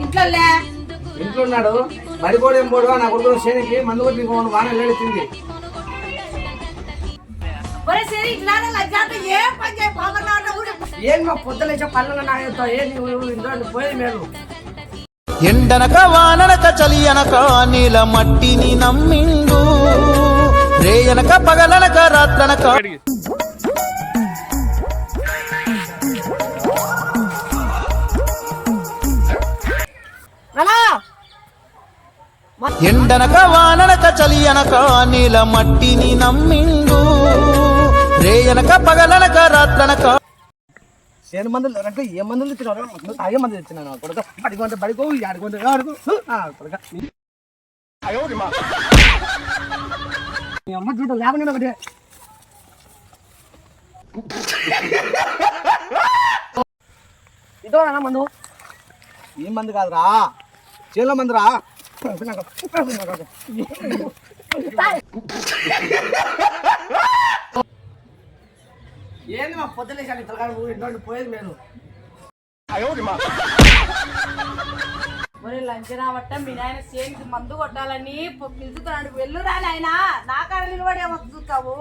ఇంట్లో లే ఇంట్లో ఉన్నాడు బడిపోడు ఏం పోడు? నా కొడుకు శ్రేణికి మందు కొట్టి ఇంకో లజ్జాత ఏం మా పొద్దులేసే పనులు నాయతో ఏ నువ్వు ఇంట్లో పోయేది మేలు. ఎండనక వాననక చలి అనక నీల మట్టిని నమ్మిండు. రేయనక పగలనక రాత్రనక ఎండనక వాననక చలి అనక నీల మట్టిని నమ్మిండు. రేయనక పగలనక రాత్రనక సేను మందులు అంటే ఏ మందులు తెచ్చినారు తాగే మందులు తెచ్చినాను. కొడుకు బడికొంటే బడికో ఆడుకుంటే ఆడుకో ఆ, కొడుకా. మీ అమ్మ చూడ లేకుండా ఒకటి. ఇదో మందు. ఈ మందు కాదురా. చేల మందురా. ఏంది మా పొద్దులేసాను తలకాడు ఇంట్లో పోయేది నేను మరి లంచ్ రావట్ట మీ నాయన సేనికి మందు కొట్టాలని పిలుచుతున్నాడు వెళ్ళు రాని ఆయన నా కాడ నిలబడే చూస్తావు.